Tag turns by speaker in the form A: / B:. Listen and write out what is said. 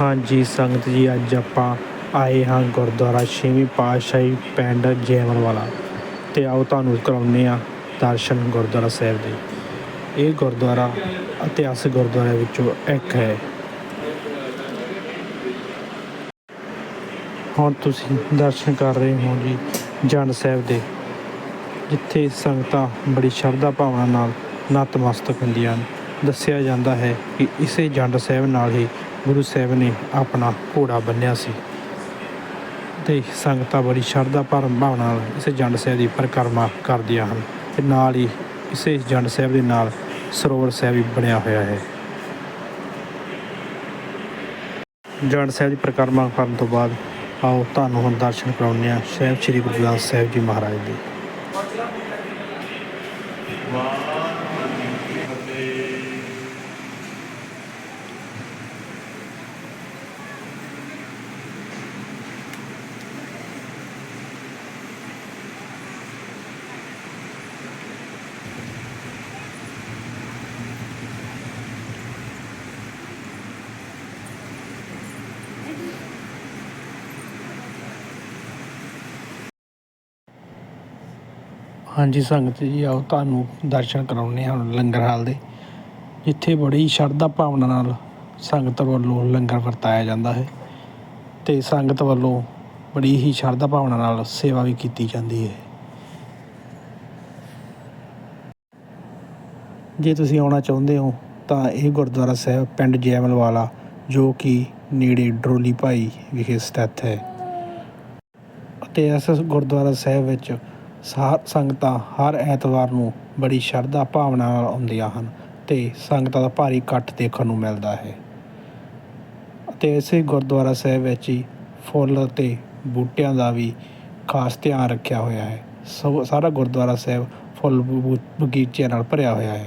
A: ਹਾਂਜੀ, ਸੰਗਤ ਜੀ, ਅੱਜ ਆਪਾਂ ਆਏ ਹਾਂ ਗੁਰਦੁਆਰਾ ਛੇਵੀਂ ਪਾਤਸ਼ਾਹੀ ਪਿੰਡ ਜੈਮਲ ਵਾਲਾ ਤੇ ਆਓ ਤੁਹਾਨੂੰ ਕਰਾਉਂਦੇ ਆ ਦਰਸ਼ਨ ਗੁਰਦੁਆਰਾ ਸਾਹਿਬ ਦੇ। ਇਹ ਗੁਰਦੁਆਰਾ ਇਤਿਹਾਸਕ ਗੁਰਦੁਆਰਿਆਂ ਵਿੱਚੋਂ ਇੱਕ ਹੈ। ਹੁਣ ਤੁਸੀਂ ਦਰਸ਼ਨ ਕਰ ਰਹੇ ਹੋ ਜੀ ਜੰਡ ਸਾਹਿਬ ਦੇ, ਜਿੱਥੇ ਸੰਗਤਾਂ ਬੜੀ ਸ਼ਰਧਾ ਭਾਵਨਾ ਨਾਲ ਨਤਮਸਤਕ ਹੁੰਦੀਆਂ ਹਨ। ਦੱਸਿਆ ਜਾਂਦਾ ਹੈ ਕਿ ਇਸੇ ਜੰਡ ਸਾਹਿਬ ਨਾਲ ਹੀ ਗੁਰੂ ਸਾਹਿਬ ਨੇ ਆਪਣਾ ਘੋੜਾ ਬੰਨਿਆ ਸੀ ਤੇ ਸੰਗਤਾਂ ਬੜੀ ਸ਼ਰਧਾ ਭਰਮ ਭਾਵਨਾ ਨਾਲ ਇਸੇ ਜੰਡ ਸਾਹਿਬ ਦੀ ਪਰਿਕਰਮਾ ਕਰਦੀਆਂ ਹਨ ਤੇ ਨਾਲ ਹੀ ਇਸੇ ਜੰਡ ਸਾਹਿਬ ਦੇ ਨਾਲ ਸਰੋਵਰ ਸਾਹਿਬ ਵੀ ਬਣਿਆ ਹੋਇਆ ਹੈ। ਜੰਡ ਸਾਹਿਬ ਦੀ ਪਰਿਕਰਮਾ ਕਰਨ ਤੋਂ ਬਾਅਦ ਆਓ ਤੁਹਾਨੂੰ ਹੁਣ ਦਰਸ਼ਨ ਕਰਾਉਂਦੇ ਹਾਂ ਸਾਹਿਬ ਸ੍ਰੀ ਗੁਰੂ ਗ੍ਰੰਥ ਸਾਹਿਬ ਜੀ ਮਹਾਰਾਜ ਦੇ। ਹਾਂਜੀ, ਸੰਗਤ ਜੀ, ਆਓ ਤੁਹਾਨੂੰ ਦਰਸ਼ਨ ਕਰਾਉਂਦੇ ਹਾਂ ਲੰਗਰ ਹਾਲ ਦੇ। ਜਿੱਥੇ ਬੜੀ ਸ਼ਰਧਾ ਭਾਵਨਾ ਨਾਲ ਸੰਗਤ ਵੱਲੋਂ ਲੰਗਰ ਵਰਤਾਇਆ ਜਾਂਦਾ ਹੈ ਤੇ ਸੰਗਤ ਵੱਲੋਂ ਬੜੀ ਹੀ ਸ਼ਰਧਾ ਭਾਵਨਾ ਨਾਲ ਸੇਵਾ ਵੀ ਕੀਤੀ ਜਾਂਦੀ ਹੈ। ਜੇ ਤੁਸੀਂ ਆਉਣਾ ਚਾਹੁੰਦੇ ਹੋ ਤਾਂ ਇਹ ਗੁਰਦੁਆਰਾ ਸਾਹਿਬ ਪਿੰਡ ਜੈਮਲ ਵਾਲਾ ਜੋ ਕਿ ਨੇੜੇ ਡਰੋਲੀ ਭਾਈ ਵਿਖੇ ਸਥਿਤ ਹੈ। ਅਤੇ ਇਸ ਗੁਰਦੁਆਰਾ ਸਾਹਿਬ ਵਿੱਚ ਸਾ, ਸੰਗਤਾਂ ਹਰ ਐਤਵਾਰ ਨੂੰ ਬੜੀ ਸ਼ਰਧਾ ਭਾਵਨਾ ਨਾਲ ਆਉਂਦੀਆਂ ਹਨ ਅਤੇ ਸੰਗਤਾਂ ਦਾ ਭਾਰੀ ਇਕੱਠ ਦੇਖਣ ਨੂੰ ਮਿਲਦਾ ਹੈ। ਅਤੇ ਇਸੇ ਗੁਰਦੁਆਰਾ ਸਾਹਿਬ ਵਿੱਚ ਹੀ ਫੁੱਲ ਅਤੇ ਬੂਟਿਆਂ ਦਾ ਵੀ ਖਾਸ ਧਿਆਨ ਰੱਖਿਆ ਹੋਇਆ ਹੈ। ਸਭ, ਸਾਰਾ ਗੁਰਦੁਆਰਾ ਸਾਹਿਬ ਫੁੱਲ ਬਗੀਚਿਆਂ ਨਾਲ ਭਰਿਆ ਹੋਇਆ ਹੈ।